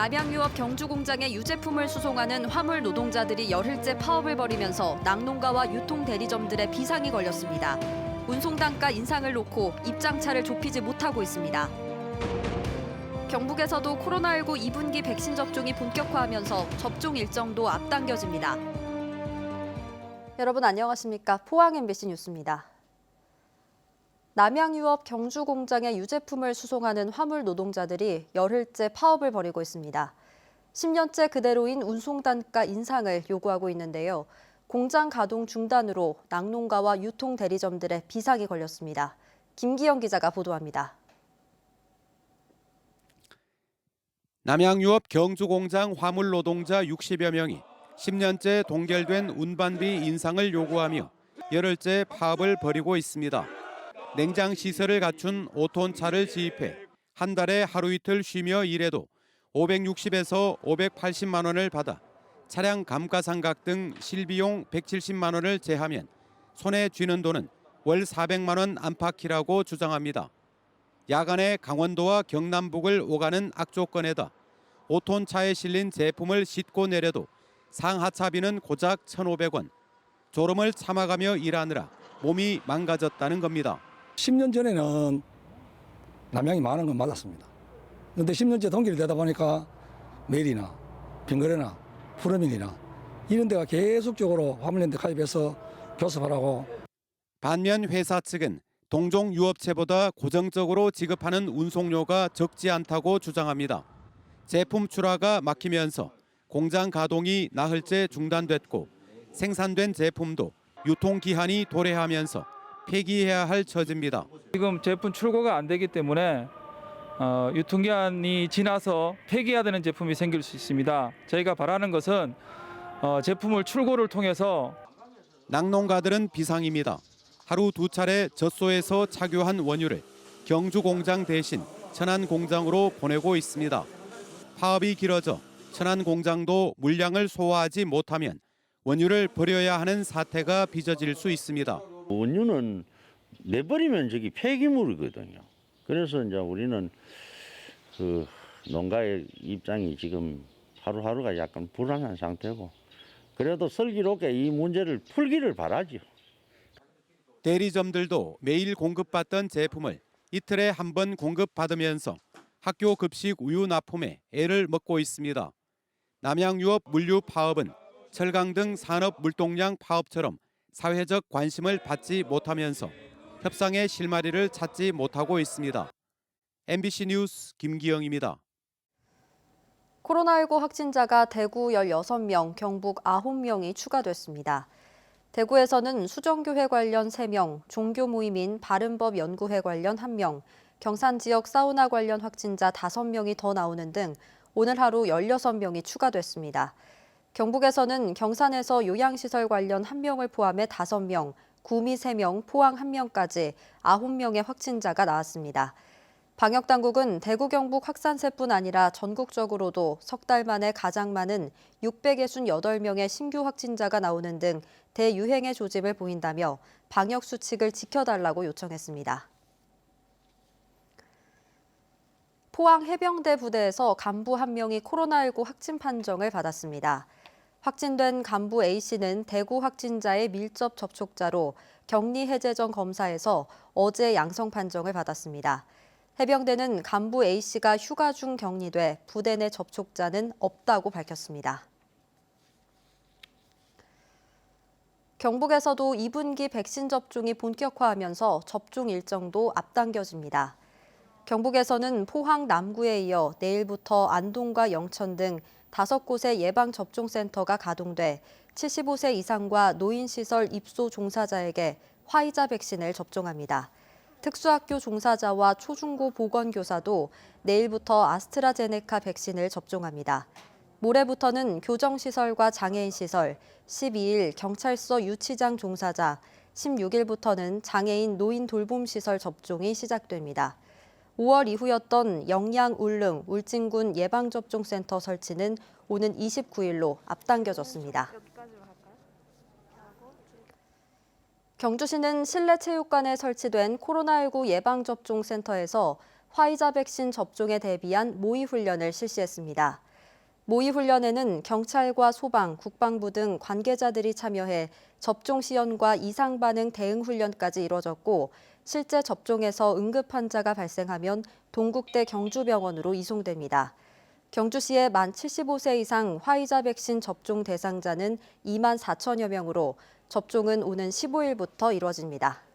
남양유업 경주공장의 유제품을 수송하는 화물 노동자들이 열흘째 파업을 벌이면서 낙농가와 유통 대리점들의 비상이 걸렸습니다. 운송 단가 인상을 놓고 입장차를 좁히지 못하고 있습니다. 경북에서도 코로나19 2분기 백신 접종이 본격화하면서 접종 일정도 앞당겨집니다. 여러분 안녕하십니까? 포항 MBC 뉴스입니다. 남양유업 경주 공장의 유제품을 수송하는 화물 노동자들이 열흘째 파업을 벌이고 있습니다. 10년째 그대로인 운송 단가 인상을 요구하고 있는데요. 공장 가동 중단으로 낙농가와 유통 대리점들의 비상이 걸렸습니다. 김기영 기자가 보도합니다. 남양유업 경주공장 화물 노동자 60여 명이 10년째 동결된 운반비 인상을 요구하며 열흘째 파업을 벌이고 있습니다. 냉장 시설을 갖춘 5톤 차를 지입해 한 달에 하루 이틀 쉬며 일해도 560에서 580만 원을 받아 차량 감가상각 등 실비용 170만 원을 제하면 손에 쥐는 돈은 월 400만 원 안팎이라고 주장합니다. 야간에 강원도와 경남북을 오가는 악조건에다 5톤 차에 실린 제품을 싣고 내려도 상하차비는 고작 1,500원. 졸음을 참아가며 일하느라 몸이 망가졌다는 겁니다. 10년 전에는 남양이 많은 건 맞았습니다. 그런데 10년째 동결이 되다 보니까 메일이나 빙거래나 푸르민이나 이런 데가 계속적으로 화물연대 가입해서 교섭하라고 반면 회사 측은 동종 유업체보다 고정적으로 지급하는 운송료가 적지 않다고 주장합니다. 제품 출하가 막히면서 공장 가동이 나흘째 중단됐고 생산된 제품도 유통 기한이 도래하면서 폐기해야 할 처지입니다. 지금 제품 출고가 안 되기 때문에 어, 유통기한이 지나서 폐기해야 되는 제품이 생길 수 있습니다. 저희가 바라는 것은 어, 제품을 출고를 통해서 낙농가들은 비상입니다. 하루 두 차례 젖소에서 착유한 원유를 경주 공장 대신 천안 공장으로 보내고 있습니다. 파업이 길어져 천안 공장도 물량을 소화하지 못하면 원유를 버려야 하는 사태가 빚어질 수 있습니다. 원유는 내버리면 저기 폐기물이거든요. 그래서 이제 우리는 그 농가의 입장이 지금 하루하루가 약간 불안한 상태고 그래도 슬기롭게 이 문제를 풀기를 바라죠. 대리점들도 매일 공급받던 제품을 이틀에 한 번 공급받으면서 학교 급식 우유 납품에 애를 먹고 있습니다. 남양유업 물류 파업은 철강 등 산업 물동량 파업처럼 사회적 관심을 받지 못하면서 협상의 실마리를 찾지 못하고 있습니다. MBC 뉴스 김기영입니다. 코로나19 확진자가 대구 16명, 경북 9명이 추가됐습니다. 대구에서는 수정교회 관련 3명, 종교 모임인 바른법 연구회 관련 1명, 경산 지역 사우나 관련 확진자 5명이 더 나오는 등 오늘 하루 16명이 추가됐습니다. 경북에서는 경산에서 요양시설 관련 1명을 포함해 5명, 구미 3명, 포항 1명까지 9명의 확진자가 나왔습니다. 방역당국은 대구 경북 확산세뿐 아니라 전국적으로도 석 달 만에 가장 많은 668명의 신규 확진자가 나오는 등 대유행의 조짐을 보인다며 방역 수칙을 지켜달라고 요청했습니다. 포항 해병대 부대에서 간부 한 명이 코로나19 확진 판정을 받았습니다. 확진된 간부 A씨는 대구 확진자의 밀접 접촉자로 격리 해제 전 검사에서 어제 양성 판정을 받았습니다. 해병대는 간부 A씨가 휴가 중 격리돼 부대 내 접촉자는 없다고 밝혔습니다. 경북에서도 2분기 백신 접종이 본격화하면서 접종 일정도 앞당겨집니다. 경북에서는 포항 남구에 이어 내일부터 안동과 영천 등 다섯 곳의 예방접종센터가 가동돼 75세 이상과 노인시설 입소 종사자에게 화이자 백신을 접종합니다. 특수학교 종사자와 초중고 보건교사도 내일부터 아스트라제네카 백신을 접종합니다. 모레부터는 교정시설과 장애인시설, 12일 경찰서 유치장 종사자, 16일부터는 장애인 노인 돌봄시설 접종이 시작됩니다. 5월 이후였던 영양 울릉 울진군 예방접종센터 설치는 오는 29일로 앞당겨졌습니다. 경주시는 실내 체육관에 설치된 코로나19 예방접종센터에서 화이자 백신 접종에 대비한 모의 훈련을 실시했습니다. 모의 훈련에는 경찰과 소방, 국방부 등 관계자들이 참여해 접종 시연과 이상 반응 대응 훈련까지 이뤄졌고 실제 접종에서 응급 환자가 발생하면 동국대 경주병원으로 이송됩니다. 경주시의 만 75세 이상 화이자 백신 접종 대상자는 2만 4천여 명으로 접종은 오는 15일부터 이뤄집니다.